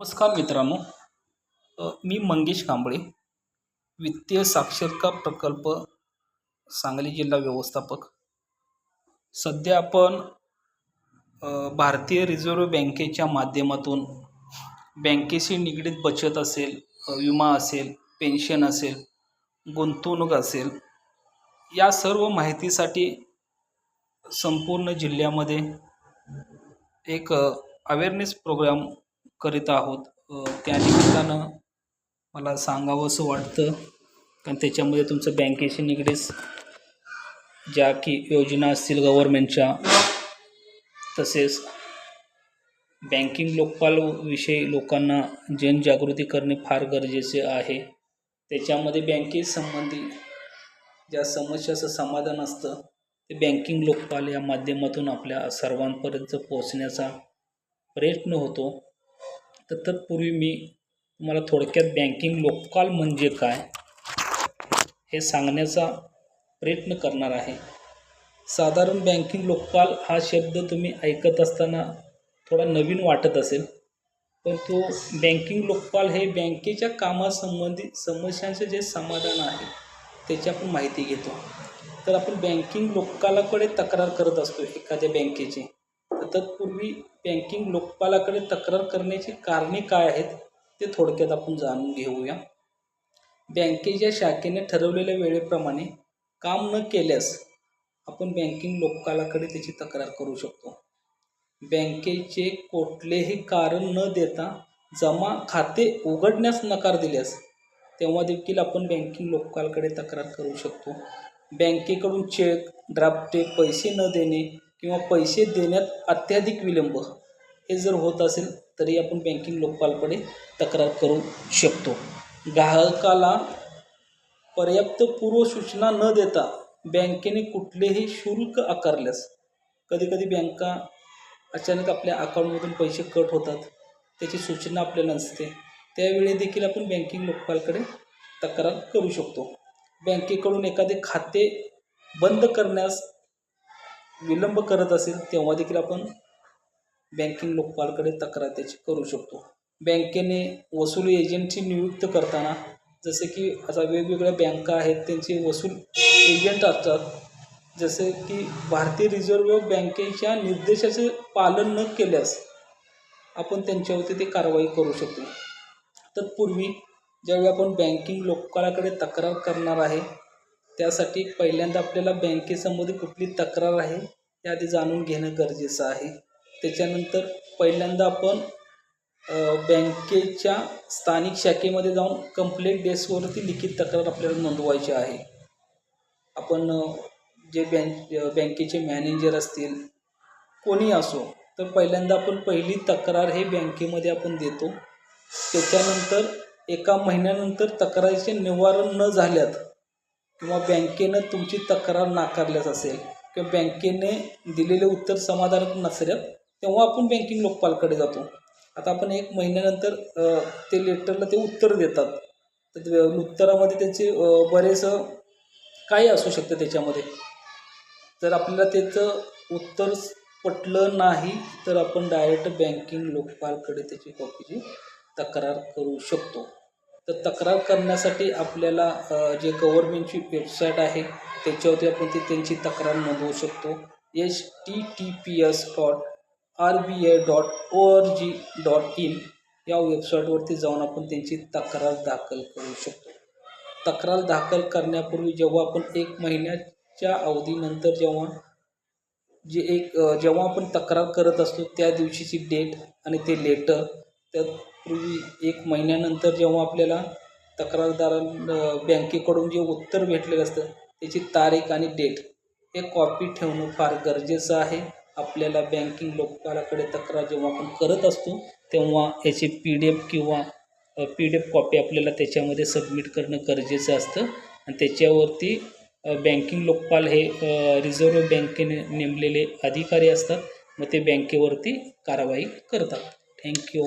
नमस्कार मित्रांनो. मी मंगेश कांबळे वित्तीय साक्षरता प्रकल्प सांगली जिल्हा व्यवस्थापक. सध्या आपण भारतीय रिझर्व्ह बँकेच्या माध्यमातून बँकेशी निगडीत बचत असेल विमा असेल पेन्शन असेल गुंतवणूक असेल या सर्व माहितीसाठी संपूर्ण जिल्ह्यामध्ये एक अवेअरनेस प्रोग्राम करीत आहोत. त्या निमित्तानं मला सांगावंसं वाटतं. कारण त्याच्यामध्ये तुमचं बँकेशी निगडीत ज्या की योजना असतील गव्हर्मेंटच्या तसेच बँकिंग लोकपालविषयी लोकांना जनजागृती करणे फार गरजेचे आहे. त्याच्यामध्ये बँकेसंबंधी ज्या समस्याचं समाधान असतं ते बँकिंग लोकपाल या माध्यमातून आपल्या सर्वांपर्यंत पोहोचण्याचा प्रयत्न होतो. तर तत्पूर्वी मी तुम्हाला थोडक्यात बँकिंग लोकपाल म्हणजे काय हे सांगण्याचा प्रयत्न करणार आहे. साधारण बँकिंग लोकपाल हा शब्द तुम्ही ऐकत असताना थोडा नवीन वाटत असेल पण तो बँकिंग लोकपाल हे बँकेच्या कामासंबंधी समस्यांचे जे समाधान आहे त्याची आपण माहिती घेतो. तर आपण बँकिंग लोकालाकडे तक्रार करत असतो एखाद्या बँकेची तत्पूर्वी बँकिंग लोकपालाकडे तक्रार करण्याची कारणे काय आहेत ते थोडक्यात आपण जाणून घेऊया. बँकेच्या शाखेने ठरवलेल्या वेळेप्रमाणे काम न केल्यास आपण बँकिंग लोकपालाकडे त्याची तक्रार करू शकतो. बँकेचे कुठलेही कारण न देता जमा खाते उघडण्यास नकार दिल्यास तेव्हा देखील आपण बँकिंग लोकपालकडे तक्रार करू शकतो. बँकेकडून चेक ड्राफ्टे पैसे न देणे किंवा पैसे देण्यात अत्याधिक विलंब हे जर होत असेल तरी आपण बँकिंग लोकपालकडे तक्रार करू शकतो. ग्राहकाला पर्याप्त पूर्वसूचना न देता बँकेने कुठलेही शुल्क आकारल्यास कधीकधी बँका अचानक आपल्या अकाउंटमधून पैसे कट होतात त्याची सूचना आपल्याला नसते त्यावेळी देखील आपण बँकिंग लोकपालकडे तक्रार करू शकतो. बँकेकडून एखादे खाते बंद करण्यास विलंब करत असेल तेव्हा देखील आपण बँकिंग लोकपालकडे तक्रार त्याची करू शकतो. बँकेने वसूल एजंटची नियुक्त करताना जसे की आता वेगवेगळ्या बँका आहेत त्यांचे वसूल एजंट असतात. जसे की भारतीय रिझर्व्ह बँकेच्या निर्देशाचे पालन न केल्यास आपण त्यांच्यावरती ते कारवाई करू शकतो. तत्पूर्वी ज्यावेळी आपण बँकिंग लोकपालाकडे तक्रार करणार आहे त्यासाठी पहिल्यांदा आपल्याला बँकेसंबंधी कुठली तक्रार आहे हे आधी जाणून घेणं गरजेचं आहे. त्याच्यानंतर पहिल्यांदा आपण बँकेच्या स्थानिक शाखेमध्ये जाऊन कंप्लेंट डेस्कवरती लिखित तक्रार आपल्याला नोंदवायची आहे. आपण जे बँक बँकेचे मॅनेजर असतील कोणी असो तर पहिल्यांदा आपण पहिली तक्रार हे बँकेमध्ये आपण देतो. त्याच्यानंतर एका महिन्यानंतर तक्रारीचे निवारण न झाल्यात किंवा बँकेनं तुमची तक्रार नाकारल्यास असेल किंवा बँकेने दिलेले उत्तर समाधानक नसल्यात तेव्हा आपण बँकिंग लोकपालकडे जातो. आता आपण एक महिन्यानंतर ते लेटरला ते उत्तर देतात. तर उत्तरामध्ये त्याचे बरेचसं बरेच काही असू शकतं त्याच्यामध्ये. जर आपल्याला त्याचं उत्तर पटलं नाही तर आपण डायरेक्ट बँकिंग लोकपालकडे त्याची कॉपीची तक्रार करू शकतो. तर तक्रार करण्यासाठी आपल्याला जे गव्हर्मेंटची वेबसाईट आहे त्याच्यावरती आपण ती त्यांची तक्रार नोंदवू शकतो. H T T P S dot R B I dot O R G dot in या वेबसाईटवरती जाऊन आपण त्यांची तक्रार दाखल करू शकतो. तक्रार दाखल करण्यापूर्वी जेव्हा आपण एक महिन्याच्या अवधीनंतर जेव्हा जे एक जेव्हा आपण तक्रार करत असतो त्या दिवशीची डेट आणि ते लेटर त्यापूर्वी एक महिन्यानंतर जेव्हा आपल्याला तक्रारदारां बँकेकडून जे उत्तर भेटलेलं असतं त्याची तारीख आणि डेट हे कॉपी ठेवणं फार गरजेचं आहे. आपल्याला बँकिंग लोकपालाकडे तक्रार जेव्हा आपण करत असतो तेव्हा याची पी डी एफ किंवा पी डी एफ कॉपी आपल्याला त्याच्यामध्ये सबमिट करणं गरजेचं असतं. आणि त्याच्यावरती बँकिंग लोकपाल हे रिझर्व्ह बँकेने नेमलेले अधिकारी असतात. मग ते बँकेवरती कारवाई करतात. थँक्यू.